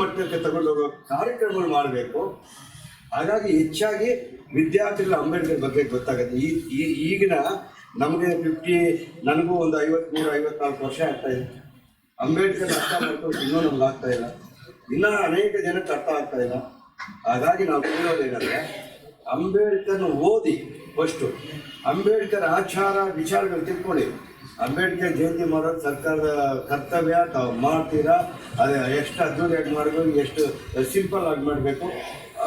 ಮಟ್ಟಕ್ಕೆ ತಗೊಂಡೋಗೋ ಕಾರ್ಯಕ್ರಮಗಳು ಮಾಡಬೇಕು. ಹಾಗಾಗಿ ಹೆಚ್ಚಾಗಿ ವಿದ್ಯಾರ್ಥಿಗಳ ಅಂಬೇಡ್ಕರ್ ಬಗ್ಗೆ ಗೊತ್ತಾಗುತ್ತೆ. ಈ ಈಗಿನ ನಮಗೆ ಫಿಫ್ಟಿ ನನಗೂ ಒಂದು ಐವತ್ಮೂರು ಐವತ್ನಾಲ್ಕು ವರ್ಷ ಆಗ್ತಾ ಇದೆ. ಅಂಬೇಡ್ಕರ್ ಅರ್ಥ ಮಾಡ್ಕೊಂಡು ಇನ್ನೂ ನಮ್ಗೆ ಆಗ್ತಾ ಇಲ್ಲ. ಇನ್ನೂ ಅನೇಕ ಜನಕ್ಕೆ ಅರ್ಥ ಆಗ್ತಾ ಇಲ್ಲ. ಹಾಗಾಗಿ ನಾವು ಕೇಳೋದೇನಂದರೆ ಅಂಬೇಡ್ಕರ್ನ ಓದಿ ಫಸ್ಟು ಅಂಬೇಡ್ಕರ್ ಆಚಾರ, ವಿಚಾರಗಳು ತಿಳ್ಕೊಳ್ಳಿ. ಅಂಬೇಡ್ಕರ್ ಜಯಂತಿ ಮಾಡೋದು ಸರ್ಕಾರದ ಕರ್ತವ್ಯ, ತಾವು ಮಾಡ್ತೀರಾ? ಅದೇ, ಎಷ್ಟು ಅದ್ದೂರಿಯಾಗಿ ಮಾಡಬೇಕು ಎಷ್ಟು ಸಿಂಪಲ್ ಆಗಿ ಮಾಡಬೇಕು,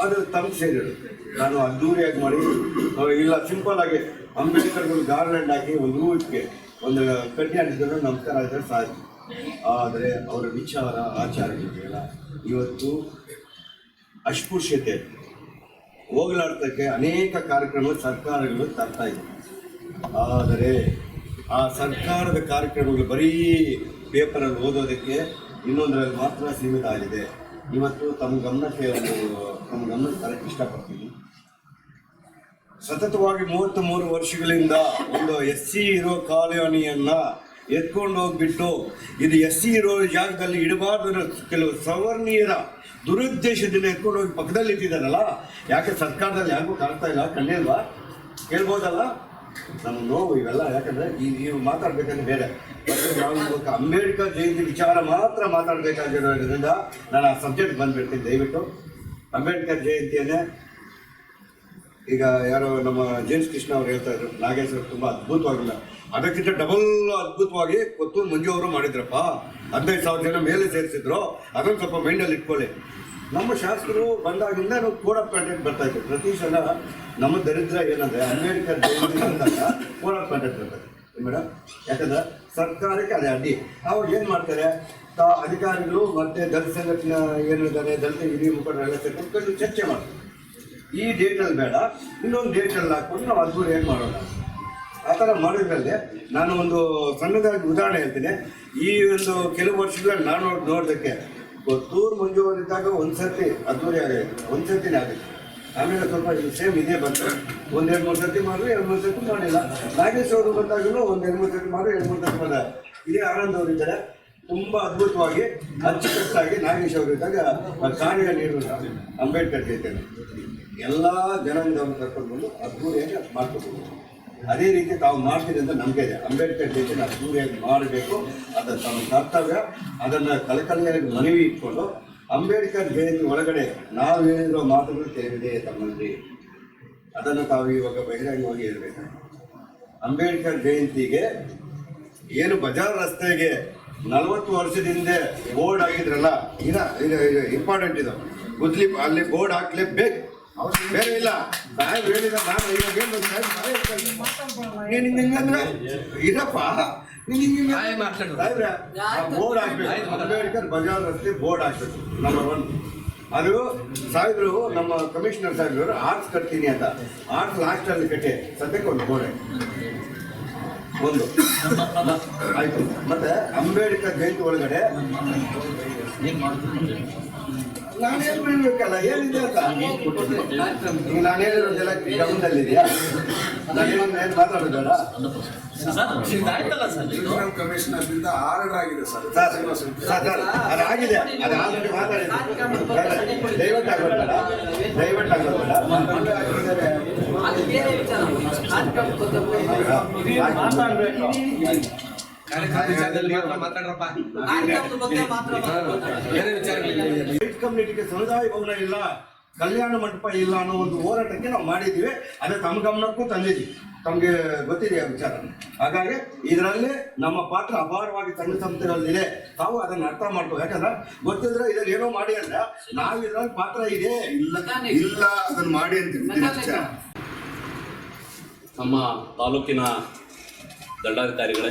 ಅದು ತಮ್ಗೆ ಸೇರಿರುತ್ತೆ. ನಾನು ಅದ್ದೂರಿಯಾಗಿ ಮಾಡಿ ಇಲ್ಲ, ಸಿಂಪಲ್ ಆಗಿ ಅಂಬೇಡ್ಕರ್ ಒಂದು ಗಾರ್ಲೆಂಡ್ ಹಾಕಿ ಒಂದು ಹೂವಿಗೆ ಒಂದು ಕಟ್ಟಿ ಹಾಕಿದ್ರು, ನಮಸ್ಕಾರ ಆಗಿದ್ರೆ ಸಾಧ್ಯ ಆದರೆ ಅವರ ವಿಚಾರ ಆಚಾರ ಆಚಾರಗಳಿಗೆಲ್ಲ ಇವತ್ತು ಅಸ್ಪೃಶ್ಯತೆ. ಹೋಗಲಾಡ್ತಕ್ಕೆ ಅನೇಕ ಕಾರ್ಯಕ್ರಮಗಳು ಸರ್ಕಾರಗಳು ತರ್ತಾ ಇದೆ ಆದರೆ ಆ ಸರ್ಕಾರದ ಕಾರ್ಯಕ್ರಮಗಳು ಬರೀ ಪೇಪರಲ್ಲಿ ಓದೋದಕ್ಕೆ ಇನ್ನೊಂದರಲ್ಲಿ ಮಾತ್ರ ಸೀಮಿತ ಆಗಿದೆ ಇವತ್ತು ತಮ್ಮ ಗಮನಕ್ಕೆ ಒಂದು, ತಮ್ಮ ಗಮನಕ್ಕೆ ತರಕ್ಕೆ ಇಷ್ಟಪಡ್ತೀನಿ. ಸತತವಾಗಿ ಮೂವತ್ತ್ ಮೂರು ವರ್ಷಗಳಿಂದ ಒಂದು ಎಸ್ ಸಿ ಇರೋ ಕಾಲೋನಿಯನ್ನ ಎತ್ಕೊಂಡು ಹೋಗ್ಬಿಟ್ಟು ಇದು ಎಸ್ ಸಿ ಇರೋ ಜಾಗದಲ್ಲಿ ಇಡಬಾರ್ದು ಕೆಲವು ಸವರ್ಣೀಯರ ದುರುದ್ದೇಶದಿಂದ ಎತ್ಕೊಂಡು ಹೋಗಿ ಪಕ್ಕದಲ್ಲಿ ಇಟ್ಟಿದ್ದಾರಲ್ಲ ಯಾಕೆ ಸರ್ಕಾರದಲ್ಲಿ ಯಾರಿಗೂ ಕಾಣ್ತಾ ಇಲ್ಲ ಕಣ್ಣಿಲ್ವಾ ಕೇಳ್ಬೋದಲ್ಲ? ನಮ್ಮ ನೋವು ಇವೆಲ್ಲ, ಯಾಕಂದ್ರೆ ಈ ನೀವು ಮಾತಾಡ್ಬೇಕಂದ್ರೆ ಬೇರೆ. ನಾವು ಅಂಬೇಡ್ಕರ್ ಜಯಂತಿ ವಿಚಾರ ಮಾತ್ರ ಮಾತಾಡಬೇಕಾಗಿರೋದ್ರಿಂದ ನಾನು ಆ ಸಬ್ಜೆಕ್ಟ್ ಬಂದ್ಬಿಡ್ತೀನಿ. ದಯವಿಟ್ಟು ಅಂಬೇಡ್ಕರ್ ಜಯಂತಿಯನ್ನೇ ಈಗ ಯಾರೋ ನಮ್ಮ ಜೇಮ್ಸ್ ಕೃಷ್ಣ ಅವರು ಹೇಳ್ತಾ ಇದ್ರು, ನಾಗೇಶ್ ಅವರು ತುಂಬಾ ಅದ್ಭುತವಾಗಿಲ್ಲ. ಅದಕ್ಕಿಂತ ಡಬಲ್ ಅದ್ಭುತವಾಗಿ ಕೊತ್ತೂರು ಮಂಜು ಅವರು ಮಾಡಿದ್ರಪ್ಪ. ಹದಿನೈದು ಸಾವಿರ ಜನ ಮೇಲೆ ಸೇರಿಸಿದ್ರು. ಅದನ್ನು ಸ್ವಲ್ಪ ಮೈಂಡಲ್ಲಿ ಇಟ್ಕೊಳ್ಳಿ. ನಮ್ಮ ಶಾಸಕರು ಬಂದಾಗಿಂದ ನಾವು ಕೋಡ್ ಆಫ್ ಕಾಂಟ್ಯಾಕ್ಟ್ ಬರ್ತಾ ಇತ್ತು ಪ್ರತಿ ಸಲ ನಮ್ಮ ದರಿದ್ರ ಏನಂದ್ರೆ ಅಂಬೇಡ್ಕರ್ ಕೋಡ್ ಆಫ್ ಕಾಂಟ್ಯಾಕ್ಟ್ ಬರ್ತದೆ. ಮೇಡಮ್ ಯಾಕಂದ್ರೆ ಸರ್ಕಾರಕ್ಕೆ ಅದೇ ಅಡ್ಡಿ. ಅವ್ರು ಏನು ಮಾಡ್ತಾರೆ? ತಾ ಅಧಿಕಾರಿಗಳು ಮತ್ತೆ ದಲಿತ ಸಂಘಟನೆ ಏನಿದ್ದಾರೆ, ದಲಿತ ಹಿರಿಯ ಮುಖಂಡರೆಲ್ಲ ಸೇರ್ಕೊಂಡು ಚರ್ಚೆ ಮಾಡ್ತಾರೆ. ಈ ಡೇಟಲ್ಲಿ ಬೇಡ. ಇನ್ನೊಂದು ಡೇಟಲ್ಲಿ ಹಾಕೊಂಡು ನಾವು ಅದ್ಭುತ ಏನು ಮಾಡೋಣ ಆ ಥರ ಮಾಡಿದ್ರಲ್ಲಿ ನಾನು ಒಂದು ಸಣ್ಣದಾಗಿ ಉದಾಹರಣೆ ಹೇಳ್ತೀನಿ. ಈ ಒಂದು ಕೆಲವು ವರ್ಷಗಳಲ್ಲಿ ನಾನು ನೋಡ್ ನೋಡೋದಕ್ಕೆ ಗೊತ್ತೂರು ಮಂಜೂರಿದ್ದಾಗ ಒಂದು ಸರ್ತಿ ಅದ್ದೂರಿ ಆಗೈತೆ ಒಂದು ಸರ್ತಿನೇ ಆಗಿತ್ತು ಆಮೇಲೆ ಸ್ವಲ್ಪ ಸೇಮ್ ಇದೇ ಬಂತು. ಒಂದೆರಡು ಮೂರು ಸರ್ತಿ ಮಾಡಿದ್ರು ಎರಡು ಮೂರು ಸರ್ತಿ ಮಾಡಿಲ್ಲ. ನಾಗೇಶ್ ಅವರು ಬಂದಾಗಲೂ ಒಂದು ಎರಡು ಮೂರು ಸರ್ತಿ ಮಾಡಿದ್ರು ಎರಡು ಮೂರು ಸರ್ತಿ ಮಾಡಿದೆ. ಇದೇ ಆನಂದ್ ಅವರಿದ್ದಾರೆ ತುಂಬ ಅದ್ಭುತವಾಗಿ, ಅಚ್ಚುಕಟ್ಟಾಗಿ ನಾಗೇಶ್ ಅವರಿದ್ದಾಗ ಕಾರ್ಯ ನೀಡುವ ಅಂಬೇಡ್ಕರ್ ಜಯಂತಿಯನ್ನು. ಎಲ್ಲ ಜನಾಂಗವನ್ನು ಕರ್ಕೊಂಡು ಬಂದು ಅದ್ದೂರಿಯಾಗಿ ಮಾಡ್ಕೊಬಹುದು ಅದೇ ರೀತಿ ತಾವು ಮಾಡ್ತೀರಿ ಅಂತ ನಂಬಿಕೆ ಇದೆ. ಅಂಬೇಡ್ಕರ್ ಜಯಂತಿನ ಅದ್ದೂರಿಯಾಗಿ ಮಾಡಬೇಕು. ಅದನ್ನು ತಮ್ಮ ಕರ್ತವ್ಯ. ಅದನ್ನು ಕಳಕಳಿಯಾಗಿ ಮನವಿ ಇಟ್ಕೊಂಡು ಅಂಬೇಡ್ಕರ್ ಜಯಂತಿ ಒಳಗಡೆ ನಾವು ಹೇಳಿರೋ ಮಾತುಗಳು ತಿಳಿದಿದೆ ತಮ್ಮಲ್ಲಿ. ಅದನ್ನು ತಾವು ಇವಾಗ ಬಹಿರಂಗವಾಗಿ ಹೇಳಬೇಕು ಅಂಬೇಡ್ಕರ್ ಜಯಂತಿಗೆ ಏನು ಬಜಾರ್ ರಸ್ತೆಗೆ ನಲವತ್ತು ವರ್ಷದ ಹಿಂದೆ ಬೋರ್ಡ್ ಹಾಕಿದ್ರಲ್ಲ ಇದ ಇದು ಇಂಪಾರ್ಟೆಂಟ್ ಇದು. ಗುದ್ಲಿ ಅಲ್ಲಿ ಬೋರ್ಡ್ ಹಾಕ್ಲೇಬೇಕು. ಬೇರೆ ಇಲ್ಲ. ಸಾಹೇಬ್ ಹೇಳಿದ ನಾನು ಇವಾಗ ಏನು? ಸಾಹೇಬ್ ಇರ್ತದೆ. ನೀನ್ ಹಿಂಗ್ ಹಿಂಗ್ ಅಂದ್ರೆ? ಇರಪ್ಪ ನೀನ್ ಹಿಂಗ್ ಸಾಹೇಬ್ರೆ, ಬೋರ್ಡ್ ಹಾಕ್ಬೇಕು. ಅಂಬೇಡ್ಕರ್ ಬಜಾರ್ ರಸ್ತೆ ಬೋರ್ಡ್ ಹಾಕ್ಬೇಕು ನಂಬರ್ ಒನ್ ಅದು ಸಾಹೇಬ್ರು ನಮ್ಮ ಕಮಿಷನರ್ ಸಾಹೇಬ್ರು ಆರ್ಟ್ಸ್ ಕಟ್ತೀನಿ ಅಂತ. ಆರ್ಟ್ಸ್ ಲಾಸ್ಟ್ ಅಲ್ಲಿ ಕಟ್ಟೆ. ಸದ್ಯಕ್ಕೆ ಒಂದು ಗೋಡೆ ಒಂದು. ಆಯ್ತು. ಮತ್ತೆ ಅಂಬೇಡ್ಕರ್ ಜಯಂತಿ ಒಳಗಡೆ ನಾನೇನ್ ಮಾಡ್ಬೇಕಲ್ಲ? ಹೇಳಿದ್ದೆ ಅಂತ? ಈಗ ನಾನು ಹೇಳಿರೋದೆಲ್ಲ ಗಮನದಲ್ಲಿದೆಯಾ ನಾನು ಏನು ಮಾತಾಡೋದಲ್ಲ? ಕಮಿಷನರ್ನಿಂದ ಆರ್ಡರ್ ಆಗಿದೆ ಸರ್ ಸರ್. ಸರ್ ಸರ್ ಅದಾಗಿದೆ ಅದು ಆಲ್ರೆಡಿ ಮಾತಾಡಿದ್ದೀನಿ ದಯವಿಟ್ಟು ಆಗೋದಲ್ಲ ದಯವಿಟ್ಟು ಆಗೋದಲ್ಲ ಕಮ್ಯುನಿಟಿಗೆ ಸಮುದಾಯ ಭವನ ಇಲ್ಲ, ಕಲ್ಯಾಣ ಮಂಟಪ ಇಲ್ಲ ಅನ್ನೋ ಒಂದು ಹೋರಾಟಕ್ಕೆ ನಾವು ಮಾಡಿದ್ದೀವಿ. ಅದೇ ತಮ್ಮ ಗಮನಕ್ಕೂ ತಂದಿದ್ವಿ ತಮಗೆ ಗೊತ್ತಿದೆ ಆ ವಿಚಾರ. ಹಾಗಾಗಿ ಇದರಲ್ಲಿ ನಮ್ಮ ಪಾತ್ರ ಅಪಾರವಾಗಿ ಸಂಘ ಸಂಸ್ಥೆಗಳಲ್ಲಿದೆ. ತಾವು ಅದನ್ನು ಅರ್ಥ ಮಾಡ್ಕೋ ಯಾಕಂದ್ರೆ ಗೊತ್ತಿದ್ರೆ ಇದ್ರಲ್ಲಿ ಏನೋ ಮಾಡಿ ಅಂದ್ರೆ ನಾವು ಇದ್ರಲ್ಲಿ ಪಾತ್ರ ಇದೆ. ಇಲ್ಲ ಇಲ್ಲ, ಅದನ್ನ ಮಾಡಿ ಅಂತ. ನಮ್ಮ ತಾಲೂಕಿನ ದಂಡಾಧಿಕಾರಿಗಳೇ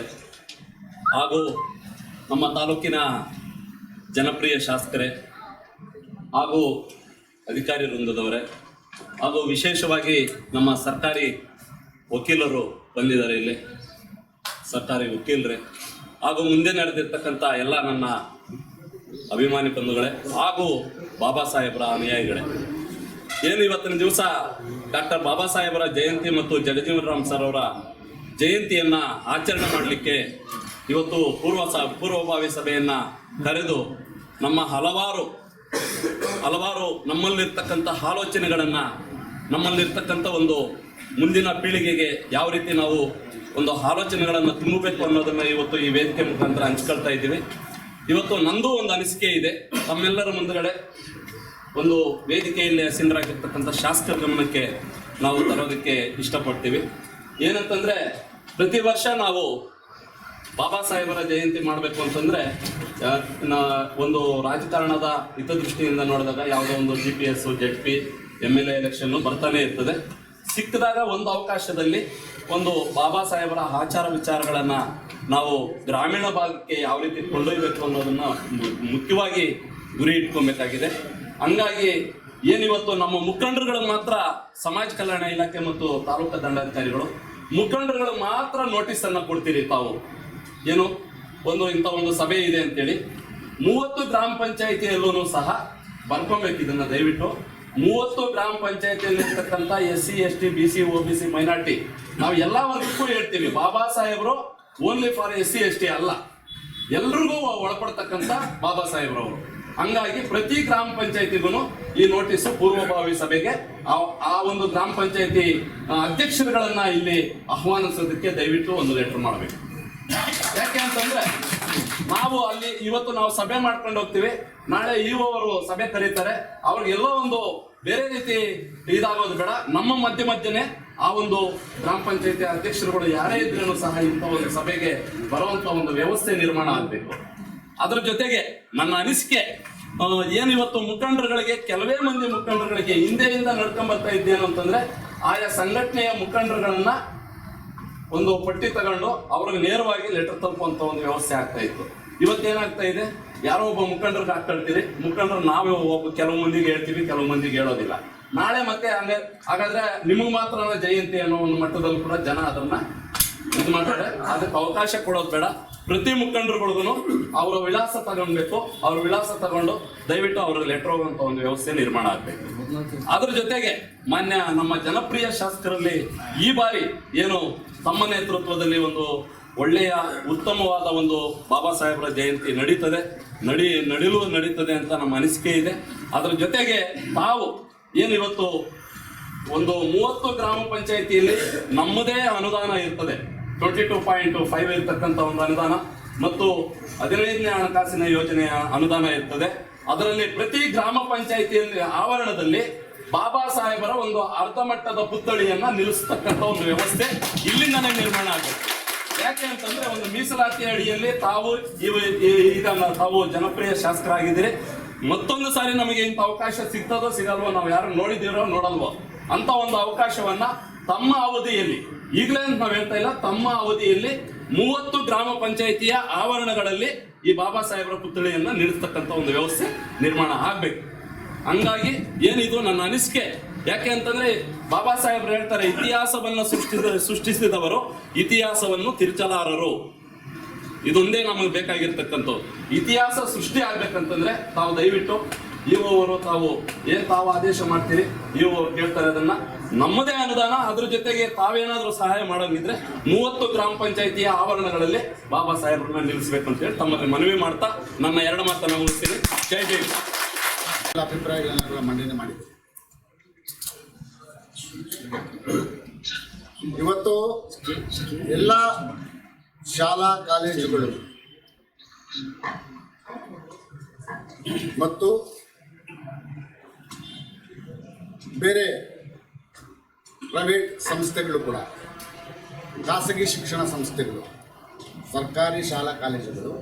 ಹಾಗೂ ನಮ್ಮ ತಾಲೂಕಿನ ಜನಪ್ರಿಯ ಶಾಸಕರೇ ಹಾಗೂ ಅಧಿಕಾರಿ ವೃಂದದವರೇ ಹಾಗೂ ವಿಶೇಷವಾಗಿ ನಮ್ಮ ಸರ್ಕಾರಿ ವಕೀಲರು ಬಂದಿದ್ದಾರೆ ಇಲ್ಲಿ. ಸರ್ಕಾರಿ ವಕೀಲರೇ. ಹಾಗೂ ಮುಂದೆ ನಡೆದಿರ್ತಕ್ಕಂಥ ಎಲ್ಲ ನನ್ನ ಅಭಿಮಾನಿ ಬಂಧುಗಳೇ ಹಾಗೂ ಬಾಬಾ ಸಾಹೇಬರ ಅನುಯಾಯಿಗಳೇ. ಏನು ಇವತ್ತಿನ ದಿವಸ ಡಾಕ್ಟರ್ ಬಾಬಾ ಸಾಹೇಬರ ಜಯಂತಿ ಮತ್ತು ಜಗಜೀವನ್ ರಾಮ್ ಸರ್ ಅವರ ಜಯಂತಿಯನ್ನ ಆಚರಣೆ ಮಾಡಲಿಕ್ಕೆ ಇವತ್ತು ಪೂರ್ವ ಸ, ಪೂರ್ವಭಾವಿ ಸಭೆಯನ್ನ ಕರೆದು ನಮ್ಮ ಹಲವಾರು ಹಲವಾರು ನಮ್ಮಲ್ಲಿರ್ತಕ್ಕಂಥ ಆಲೋಚನೆಗಳನ್ನು, ನಮ್ಮಲ್ಲಿರ್ತಕ್ಕಂಥ ಒಂದು ಮುಂದಿನ ಪೀಳಿಗೆಗೆ ಯಾವ ರೀತಿ ನಾವು ಒಂದು ಆಲೋಚನೆಗಳನ್ನು ತುಂಬಬೇಕು ಅನ್ನೋದನ್ನು ಇವತ್ತು ಈ ವೇದಿಕೆ ಮುಖಾಂತರ ಹಂಚ್ಕೊಳ್ತಾ ಇದ್ದೀವಿ. ಇವತ್ತು ನಂದು ಒಂದು ಅನಿಸಿಕೆ ಇದೆ. ತಮ್ಮೆಲ್ಲರ ಮುಂದುಗಡೆ ಒಂದು ವೇದಿಕೆಯಲ್ಲಿ ಹಸಿಂದರಾಗಿರ್ತಕ್ಕಂಥ ಶಾಸಕರ ಗಮನಕ್ಕೆ ನಾವು ತರೋದಕ್ಕೆ ಇಷ್ಟಪಡ್ತೀವಿ. ಏನಂತಂದರೆ, ಪ್ರತಿ ವರ್ಷ ನಾವು ಬಾಬಾ ಸಾಹೇಬರ ಜಯಂತಿ ಮಾಡಬೇಕು ಅಂತಂದರೆ ಒಂದು ರಾಜಕಾರಣದ ಹಿತದೃಷ್ಟಿಯಿಂದ ನೋಡಿದಾಗ ಯಾವುದೋ ಒಂದು G P S Z P M L A election ಬರ್ತಾನೆ ಇರ್ತದೆ. ಸಿಕ್ಕಿದಾಗ ಒಂದು ಅವಕಾಶದಲ್ಲಿ ಒಂದು ಬಾಬಾ ಸಾಹೇಬರ ಆಚಾರ ವಿಚಾರಗಳನ್ನು ನಾವು ಗ್ರಾಮೀಣ ಭಾಗಕ್ಕೆ ಯಾವ ರೀತಿ ಕೊಂಡೊಯ್ಯಬೇಕು ಅನ್ನೋದನ್ನು ಮುಖ್ಯವಾಗಿ ಗುರಿ ಇಟ್ಕೊಬೇಕಾಗಿದೆ. ಹಂಗಾಗಿ ಏನಿವತ್ತು ನಮ್ಮ ಮುಖಂಡರುಗಳು ಮಾತ್ರ ಸಮಾಜ ಕಲ್ಯಾಣ ಇಲಾಖೆ ಮತ್ತು ತಾಲೂಕು ದಂಡಾಧಿಕಾರಿಗಳು, ಮುಖಂಡರುಗಳು ಮಾತ್ರ ನೋಟಿಸ್ ಅನ್ನ ಕೊಡ್ತೀರಿ ತಾವು. ಏನು? ಒಂದು ಇಂಥ ಒಂದು ಸಭೆ ಇದೆ ಅಂತೇಳಿ. ಮೂವತ್ತು ಗ್ರಾಮ ಪಂಚಾಯಿತಿಯಲ್ಲೂ ಸಹ ಬರ್ಕೊಬೇಕು ಇದನ್ನ ದಯವಿಟ್ಟು. ಮೂವತ್ತು ಗ್ರಾಮ ಪಂಚಾಯತಿಯಲ್ಲಿ ಇರ್ತಕ್ಕಂಥ S C S T B C O B C minority, ನಾವು ಎಲ್ಲ ವರ್ಗಕ್ಕೂ ಹೇಳ್ತೀವಿ. ಬಾಬಾ ಸಾಹೇಬ್ರು only for S C S T ಅಲ್ಲ. ಎಲ್ರಿಗೂ ಒಳಪಡ್ತಕ್ಕಂಥ ಬಾಬಾ ಸಾಹೇಬ್ರವರು. ಹಂಗಾಗಿ ಪ್ರತಿ ಗ್ರಾಮ ಪಂಚಾಯತಿಗೂ ಈ ನೋಟಿಸ್ ಪೂರ್ವಭಾವಿ ಸಭೆಗೆ ಆ- ಒಂದು ಗ್ರಾಮ ಪಂಚಾಯತಿ ಅಧ್ಯಕ್ಷರುಗಳನ್ನ ಇಲ್ಲಿ ಆಹ್ವಾನಿಸೋದಕ್ಕೆ ದಯವಿಟ್ಟು ಒಂದು ಲೆಟರ್ ಮಾಡಬೇಕು. ಯಾಕೆ ಅಂತಂದ್ರೆ ನಾವು ಅಲ್ಲಿ ಇವತ್ತು ನಾವು ಸಭೆ ಮಾಡ್ಕೊಂಡು ಹೋಗ್ತೀವಿ. ನಾಳೆ ಇವರು ಸಭೆ ಕರೀತಾರೆ. ಅವ್ರಿಗೆಲ್ಲೋ ಒಂದು ಬೇರೆ ರೀತಿ ಇದಾಗೋದು ಬೇಡ. ನಮ್ಮ ಮಧ್ಯ ಮಧ್ಯನೆ ಆ ಒಂದು ಗ್ರಾಮ ಪಂಚಾಯತಿ ಅಧ್ಯಕ್ಷರುಗಳು ಯಾರೇ ಇದ್ರೂ ಸಹ ಇಂಥ ಒಂದು ಸಭೆಗೆ ಬರುವಂತ ಒಂದು ವ್ಯವಸ್ಥೆ ನಿರ್ಮಾಣ ಆಗಬೇಕು. ಅದ್ರ ಜೊತೆಗೆ ನನ್ನ ಅನಿಸಿಕೆ ಏನು ಇವತ್ತು ಮುಖಂಡರುಗಳಿಗೆ, ಕೆಲವೇ ಮಂದಿ ಮುಖಂಡರುಗಳಿಗೆ ಹಿಂದೆಯಿಂದ ನಡ್ಕೊಂಡ್ ಬರ್ತಾ ಇದ್ದೇನು ಅಂತಂದ್ರೆ, ಆಯಾ ಸಂಘಟನೆಯ ಮುಖಂಡರುಗಳನ್ನ ಒಂದು ಪಟ್ಟಿ ತಗೊಂಡು ಅವ್ರಿಗೆ ನೇರವಾಗಿ ಲೆಟರ್ ತಲುಪುವಂತ ಒಂದು ವ್ಯವಸ್ಥೆ ಆಗ್ತಾ ಇತ್ತು. ಇವತ್ತೇನಾಗ್ತಾ ಇದೆ? ಯಾರೋ ಒಬ್ಬ ಮುಖಂಡರಿಗೆ ಹಾಕೊಳ್ತೀರಿ ಮುಖಂಡರು ನಾವೇ ಒಬ್ಬ ಕೆಲವು ಮಂದಿಗೆ ಹೇಳ್ತೀವಿ, ಕೆಲವು ಮಂದಿಗೆ ಹೇಳೋದಿಲ್ಲ. ನಾಳೆ ಮತ್ತೆ ಹಂಗೆ ಹಾಗಾದ್ರೆ ನಿಮಗೆ ಮಾತ್ರ ಜಯಂತಿ ಅನ್ನೋ ಒಂದು ಮಟ್ಟದಲ್ಲೂ ಕೂಡ ಜನ ಅದನ್ನ ಇದು ಮಾಡ್ತಾರೆ ಅದಕ್ಕೆ ಅವಕಾಶ ಕೊಡೋದು ಬೇಡ. ಪ್ರತಿ ಮುಖಂಡರುಗಳಿಗೂ ಅವರ ವಿಳಾಸ ತಗೊಳ್ಬೇಕು ಅವ್ರ ವಿಳಾಸ ತಗೊಂಡು ದಯವಿಟ್ಟು ಅವ್ರಿಗೆ ಲೆಟರ್ ಹೋಗುವಂತ ಒಂದು ವ್ಯವಸ್ಥೆ ನಿರ್ಮಾಣ ಆಗ್ಬೇಕು. ಅದ್ರ ಜೊತೆಗೆ ಮಾನ್ಯ ನಮ್ಮ ಜನಪ್ರಿಯ ಶಾಸಕರಲ್ಲಿ ಈ ಬಾರಿ ಏನು ತಮ್ಮ ನೇತೃತ್ವದಲ್ಲಿ ಒಂದು ಒಳ್ಳೆಯ ಉತ್ತಮವಾದ ಒಂದು ಬಾಬಾ ಸಾಹೇಬರ ಜಯಂತಿ ನಡೀತದೆ. ನಡಿ, ನಡಿಲು ನಡೀತದೆ ಅಂತ ನಮ್ಮ ಅನಿಸಿಕೆ ಇದೆ. ಅದ್ರ ಜೊತೆಗೆ ತಾವು ಏನಿವತ್ತು ಒಂದು ಮೂವತ್ತು ಗ್ರಾಮ ಪಂಚಾಯಿತಿಯಲ್ಲಿ ನಮ್ಮದೇ ಅನುದಾನ ಇರ್ತದೆ. ಟ್ವೆಂಟಿ ಟು ಪಾಯಿಂಟ್ ಫೈವ್ ಇರತಕ್ಕಂಥ ಒಂದು ಅನುದಾನ ಮತ್ತು ಹದಿನೈದನೇ ಹಣಕಾಸಿನ ಯೋಜನೆಯ ಅನುದಾನ ಇರ್ತದೆ. ಅದರಲ್ಲಿ ಪ್ರತಿ ಗ್ರಾಮ ಪಂಚಾಯಿತಿಯಲ್ಲಿ ಆವರಣದಲ್ಲಿ ಬಾಬಾ ಸಾಹೇಬರ ಒಂದು ಅರ್ಧ ಮಟ್ಟದ ಪುತ್ಥಳಿಯನ್ನ ನಿಲ್ಲಿಸ್ತಕ್ಕಂಥ ಒಂದು ವ್ಯವಸ್ಥೆ ಇಲ್ಲಿಂದನೇ ನಿರ್ಮಾಣ ಆಗುತ್ತೆ. ಯಾಕೆ ಅಂತಂದ್ರೆ ಒಂದು ಮೀಸಲಾತಿ ಅಡಿಯಲ್ಲಿ ತಾವು ಈಗ ತಾವು ಜನಪ್ರಿಯ ಶಾಸಕರಾಗಿದ್ದೀರಿ. ಮತ್ತೊಂದು ಸಾರಿ ನಮಗೆ ಇಂಥ ಅವಕಾಶ ಸಿಗ್ತದೋ ಸಿಗಲ್ವೋ ನಾವು ಯಾರು ನೋಡಿದ್ದೀರೋ ನೋಡಲ್ವೋ ಅಂತ ಒಂದು ಅವಕಾಶವನ್ನ ತಮ್ಮ ಅವಧಿಯಲ್ಲಿ ಈಗಲೇ ಅಂತ ನಾವು ಹೇಳ್ತಾ ಇಲ್ಲ, ತಮ್ಮ ಅವಧಿಯಲ್ಲಿ ಮೂವತ್ತು ಗ್ರಾಮ ಪಂಚಾಯಿತಿಯ ಆವರಣಗಳಲ್ಲಿ ಈ ಬಾಬಾ ಸಾಹೇಬರ ಪುತ್ಥಳಿಯನ್ನ ನಿಲ್ಲಿಸ್ತಕ್ಕಂಥ ಒಂದು ವ್ಯವಸ್ಥೆ ನಿರ್ಮಾಣ ಆಗ್ಬೇಕು. ಹಂಗಾಗಿ ಏನಿದು ನನ್ನ ಅನಿಸಿಕೆ? ಯಾಕೆ ಅಂತಂದ್ರೆ ಬಾಬಾ ಸಾಹೇಬ್ರು ಹೇಳ್ತಾರೆ, ಇತಿಹಾಸವನ್ನು ಸೃಷ್ಟಿಸಿದ ಸೃಷ್ಟಿಸಿದವರು ಇತಿಹಾಸವನ್ನು ತಿರುಚಲಾರರು. ಇದೊಂದೇ ನಮಗೆ ಬೇಕಾಗಿರ್ತಕ್ಕಂಥದ್ದು. ಇತಿಹಾಸ ಸೃಷ್ಟಿ ಆಗ್ಬೇಕಂತಂದ್ರೆ ತಾವು ದಯವಿಟ್ಟು ಇವು ಅವರು ತಾವು ಏನ್ ತಾವು ಆದೇಶ ಮಾಡ್ತೀರಿ? ಇವರು ಕೇಳ್ತಾರೆ ಅದನ್ನ. ನಮ್ಮದೇ ಅನುದಾನ, ಅದ್ರ ಜೊತೆಗೆ ತಾವೇನಾದ್ರೂ ಸಹಾಯ ಮಾಡೋಂಗಿದ್ರೆ ಮೂವತ್ತು ಗ್ರಾಮ ಪಂಚಾಯಿತಿಯ ಆವರಣಗಳಲ್ಲಿ ಬಾಬಾ ಸಾಹೇಬ್ರನ್ನ ನಿಲ್ಲಿಸಬೇಕು ಅಂತ ಹೇಳಿ ತಮ್ಮಲ್ಲಿ ಮನವಿ ಮಾಡ್ತಾ ನನ್ನ ಎರಡು ಮಾತನ್ನ ಮುಗಿಸ್ತೀನಿ. ಜೈ ಜೈ. ಅಭಿಪ್ರಾಯಗಳನ್ನ ಮಂಡನೆ ಮಾಡಿದೆ ಇವತ್ತು ಎಲ್ಲ ಶಾಲಾ ಕಾಲೇಜುಗಳು ಮತ್ತು ಬೇರೆ ಪ್ರೈವೇಟ್ ಸಂಸ್ಥೆಗಳು ಕೂಡ, ಖಾಸಗಿ ಶಿಕ್ಷಣ ಸಂಸ್ಥೆಗಳು, ಸರ್ಕಾರಿ ಶಾಲಾ ಕಾಲೇಜುಗಳು,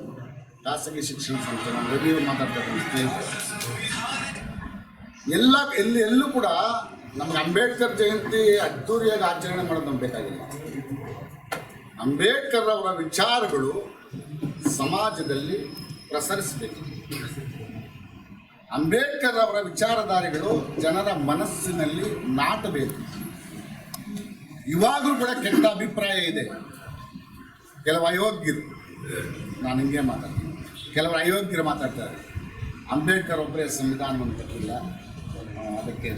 ಖಾಸಗಿ ಶಿಕ್ಷಣ ಸಂಸ್ಥೆಗಳು ರವಿಯವರು ಮಾತಾಡ್ತಾರೆ ಎಲ್ಲ, ಎಲ್ಲಿ, ಎಲ್ಲೂ ಕೂಡ ನಮ್ಗೆ ಅಂಬೇಡ್ಕರ್ ಜಯಂತಿ ಅದ್ದೂರಿಯಾಗಿ ಆಚರಣೆ ಮಾಡೋದು ನಮ್ಗೆ ಬೇಕಾಗಿಲ್ಲ ಅಂಬೇಡ್ಕರ್ ಅವರ ವಿಚಾರಗಳು ಸಮಾಜದಲ್ಲಿ ಪ್ರಸರಿಸಬೇಕು. ಅಂಬೇಡ್ಕರ್ ಅವರ ವಿಚಾರಧಾರೆಗಳು ಜನರ ಮನಸ್ಸಿನಲ್ಲಿ ನಾಟಬೇಕು. ಇವಾಗಲೂ ಕೂಡ ಕೆಟ್ಟ ಅಭಿಪ್ರಾಯ ಇದೆ. ಕೆಲವು ಅಯೋಗ್ಯರು, ನಾನು ಹಿಂಗೆ ಮಾತಾಡ್ತೀನಿ. ಕೆಲವರು ಅಯೋಗ್ಯರು ಮಾತಾಡ್ತಾರೆ. ಅಂಬೇಡ್ಕರ್ ಒಬ್ಬರೇ ಸಂವಿಧಾನವನ್ನು ಕಟ್ಟಿಲ್ಲ ಅದಕ್ಕೆ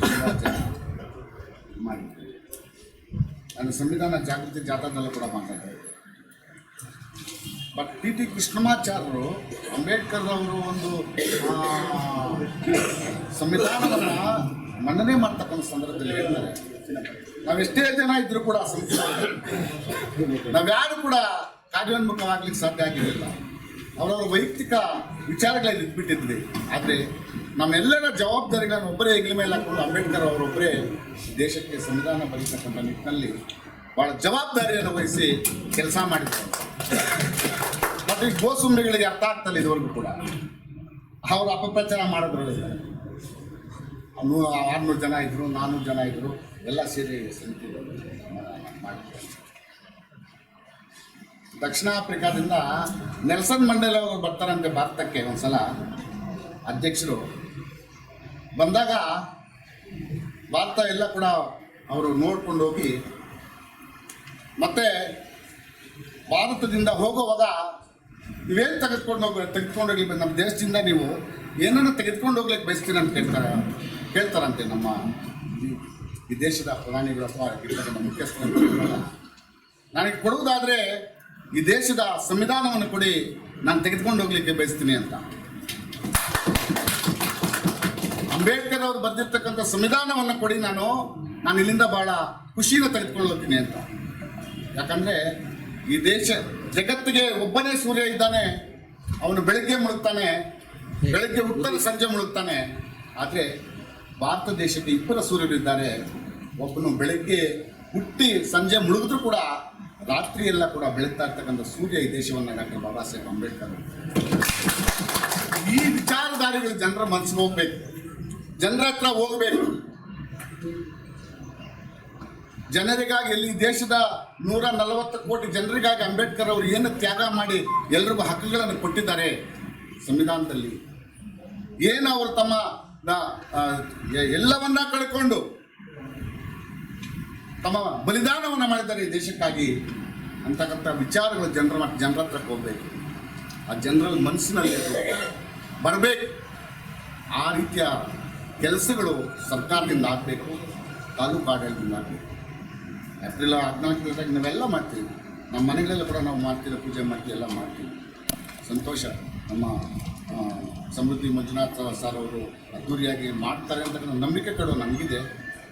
ಮಾಡಿದ್ದಾರೆ. ನಾನು ಸಂವಿಧಾನ ಜಾಗೃತಿ ಜಾಥಾದಲ್ಲೂ ಕೂಡ ಮಾತಾಡ್ತಾರೆ ಬಟ್ ಪಿ ಟಿ ಕೃಷ್ಣಮಾಚಾರ್ಯರು ಅಂಬೇಡ್ಕರ್ ಅವರು ಒಂದು ಸಂವಿಧಾನವನ್ನು ಮನ್ನಣೆ ಮಾಡ್ತಕ್ಕಂಥ ಸಂದರ್ಭದಲ್ಲಿ ಹೇಳ್ತಾರೆ. ನಾವೆಷ್ಟೇ ಜನ ಇದ್ರೂ ಕೂಡ ಸಂವಿಧಾನ ನಾವ್ಯಾರು ಕೂಡ ಕಾರ್ಯೋನ್ಮುಖವಾಗ್ಲಿಕ್ಕೆ ಸಾಧ್ಯ ಆಗಿರಲಿಲ್ಲ. ಅವರವರ ವೈಯಕ್ತಿಕ ವಿಚಾರಗಳಲ್ಲಿ ಇದ್ಬಿಟ್ಟಿದ್ವಿ. ಆದರೆ ನಮ್ಮೆಲ್ಲರ ಜವಾಬ್ದಾರಿಗಳನ್ನು ಒಬ್ಬರೇ ಹೆಗ್ಲ ಮೇಲೆ ಹಾಕೊಂಡು ಅಂಬೇಡ್ಕರ್ ಅವರೊಬ್ಬರೇ ದೇಶಕ್ಕೆ ಸಂವಿಧಾನ ಬರೀತಕ್ಕಂಥ ನಿಟ್ಟಿನಲ್ಲಿ ಭಾಳ ಜವಾಬ್ದಾರಿಯನ್ನು ವಹಿಸಿ ಕೆಲಸ ಮಾಡಿದ್ದಾರೆ ಈ ಗೋಸುಂಬೆಗಳಿಗೆ ಅರ್ಥ ಆಗ್ತಲ್ಲ ಇದುವರೆಗೂ ಕೂಡ. ಅವರು ಅಪಪ್ರಚಾರ ಮಾಡೋದ್ರಲ್ಲಿ ನೂ, ಆರುನೂರು ಜನ ಇದ್ದರು ನಾನ್ನೂರು ಜನ ಇದ್ದರು ಎಲ್ಲ ಸೇರಿ ಸಮಿತಿ ದಕ್ಷಿಣ ಆಫ್ರಿಕಾದಿಂದ ನೆಲ್ಸನ್ ಮಂಡೇಲ ಅವರು ಬರ್ತಾರಂತೆ ಭಾರತಕ್ಕೆ ಒಂದ್ಸಲ. ಅಧ್ಯಕ್ಷರು. ಬಂದಾಗ ಭಾರತ ಎಲ್ಲ ಕೂಡ ಅವರು ನೋಡ್ಕೊಂಡು ಹೋಗಿ, ಮತ್ತೆ ಭಾರತದಿಂದ ಹೋಗುವಾಗ ನೀವೇನು ತೆಗೆದುಕೊಂಡು ಹೋಗ ತೆಗೆದುಕೊಂಡು ಹೋಗಿ ನಮ್ಮ ದೇಶದಿಂದ ನೀವು ಏನನ್ನು ತೆಗೆದುಕೊಂಡು ಹೋಗ್ಲಿಕ್ಕೆ ಬಯಸ್ತೀನಿ ಅಂತ ಕೇಳ್ತಾರೆ ಕೇಳ್ತಾರಂತೆ ನಮ್ಮ ಈ- ದೇಶದ ಪ್ರಧಾನಿಗಳು ಅಥವಾ ಇರ್ತಕ್ಕಂಥ ಮುಖ್ಯಸ್ಥರು. ನನಗೆ ಕೊಡುವುದಾದರೆ ಈ ದೇಶದ ಸಂವಿಧಾನವನ್ನು ಕೊಡಿ, ನಾನು ತೆಗೆದುಕೊಂಡು ಹೋಗ್ಲಿಕ್ಕೆ ಬಯಸ್ತೀನಿ ಅಂತ. ಅಂಬೇಡ್ಕರ್ ಅವರು ಬರೆದಿರ್ತಕ್ಕಂಥ ಸಂವಿಧಾನವನ್ನು ಕೊಡಿ ನಾನು ನಾನು ಇಲ್ಲಿಂದ ಭಾಳ ಖುಷಿನ ತೆಗೆದುಕೊಂಡು ಹೋಗ್ತೀನಿ ಅಂತ. ಯಾಕಂದರೆ ಈ ದೇಶ ಜಗತ್ತಿಗೆ ಒಬ್ಬನೇ ಸೂರ್ಯ ಇದ್ದಾನೆ, ಅವನು ಬೆಳಗ್ಗೆ ಮುಳುಗ್ತಾನೆ, ಬೆಳಗ್ಗೆ ಹುಟ್ಟಲು ಸಂಜೆ ಮುಳುಗ್ತಾನೆ. ಆದರೆ ಭಾರತ ದೇಶಕ್ಕೆ ಇಬ್ಬರ ಸೂರ್ಯರಿದ್ದಾರೆ ಒಬ್ಬನು ಬೆಳಗ್ಗೆ ಹುಟ್ಟಿ ಸಂಜೆ ಮುಳುಗಿದ್ರು ಕೂಡ ರಾತ್ರಿ ಎಲ್ಲ ಕೂಡ ಬೆಳಗ್ತಾ ಇರ್ತಕ್ಕಂಥ ಸೂರ್ಯ ಈ ದೇಶವನ್ನು ಡಾಕ್ಟರ್ ಬಾಬಾ ಸಾಹೇಬ್ ಅಂಬೇಡ್ಕರ್. ಈ ವಿಚಾರಧಾರೆಗಳು ಜನರ ಮನಸ್ಸಿಗೆ ಹೋಗ್ಬೇಕು. ಜನರ ಹತ್ರ ಹೋಗಬೇಕು. ಜನರಿಗಾಗಿ ಇಲ್ಲಿ ದೇಶದ ನೂರ ನಲವತ್ತು ಕೋಟಿ ಜನರಿಗಾಗಿ ಅಂಬೇಡ್ಕರ್ ಅವರು ಏನು ತ್ಯಾಗ ಮಾಡಿ ಎಲ್ರಿಗೂ ಹಕ್ಕುಗಳನ್ನು ಕೊಟ್ಟಿದ್ದಾರೆ ಸಂವಿಧಾನದಲ್ಲಿ. ಏನು ಅವರು ತಮ್ಮ ಎಲ್ಲವನ್ನ ಕಳ್ಕೊಂಡು ತಮ್ಮ ಬಲಿದಾನವನ್ನು ಮಾಡಿದ್ದಾರೆ ಈ ದೇಶಕ್ಕಾಗಿ ಅಂತಕ್ಕಂಥ ವಿಚಾರಗಳು ಜನರ ಜನರ ಹತ್ರಕ್ಕೆ ಹೋಗ್ಬೇಕು. ಆ ಜನರ ಮನಸ್ಸಿನಲ್ಲಿ ಬರಬೇಕು. ಆ ರೀತಿಯ ಕೆಲಸಗಳು ಸರ್ಕಾರದಿಂದ ಆಗಬೇಕು, ತಾಲೂಕು ಆಡಳಿತದಿಂದ ಆಗಬೇಕು. ಏಪ್ರಿಲ್ ಹದಿನಾಲ್ಕರದಾಗ ನಾವೆಲ್ಲ ಮಾಡ್ತೀವಿ. ನಮ್ಮ ಮನೆಗಳೆಲ್ಲ ಕೂಡ ನಾವು ಮಾಡ್ತೀವಿ ಪೂಜೆ ಮಾಡ್ತೀವಿ ಎಲ್ಲ ಮಾಡ್ತೀವಿ. ಸಂತೋಷ. ನಮ್ಮ ಸಮೃದ್ಧಿ ಮಂಜುನಾಥ ಸರ್ ಅವರು ಅದ್ದೂರಿಯಾಗಿ ಮಾಡ್ತಾರೆ ಅಂತಕ್ಕಂಥ ನಂಬಿಕೆ ಕಡು ನಮಗಿದೆ.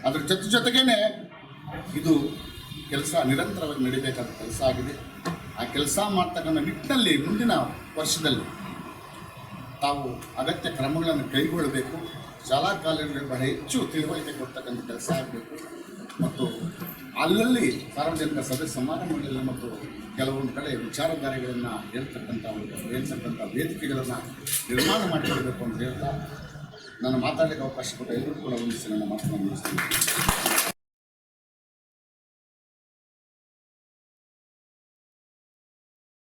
ಅದ್ರ ಜೊತೆ ಜೊತೆಗೇನೆ ಇದು ಕೆಲಸ ನಿರಂತರವಾಗಿ ನಡಿಬೇಕಾದ ಕೆಲಸ ಆಗಿದೆ. ಆ ಕೆಲಸ ಮಾಡ್ತಕ್ಕಂಥ ನಿಟ್ಟಿನಲ್ಲಿ ಮುಂದಿನ ವರ್ಷದಲ್ಲಿ ತಾವು ಅಗತ್ಯ ಕ್ರಮಗಳನ್ನು ಕೈಗೊಳ್ಳಬೇಕು. ಶಾಲಾ ಕಾಲೇಜುಗಳಿಗೆ ಬಹಳ ಹೆಚ್ಚು ತಿಳುವಳಿಕೆ ಕೊಡ್ತಕ್ಕಂಥ ಕೆಲಸ ಆಗಬೇಕು. ಮತ್ತು ಅಲ್ಲಲ್ಲಿ ಸಾರ್ವಜನಿಕ ಸಭೆ ಸಮಾರಂಭಗಳಲ್ಲಿ ಮತ್ತು ಕೆಲವೊಂದು ಕಡೆ ವಿಚಾರಧಾರೆಗಳನ್ನು ಹೇಳ್ತಕ್ಕಂಥ ಒಂದು, ಹೇಳ್ತಕ್ಕಂಥ ವೇದಿಕೆಗಳನ್ನು ನಿರ್ಮಾಣ ಮಾಡಿಕೊಳ್ಬೇಕು ಅಂತ ಹೇಳ್ತಾ ನಾನು ಮಾತಾಡಲಿಕ್ಕೆ ಅವಕಾಶ ಕೊಟ್ಟ ಎಲ್ಲರೂ ಕೂಡ ಒಂದಿಸಿ ನನ್ನ ಮಾತನ್ನು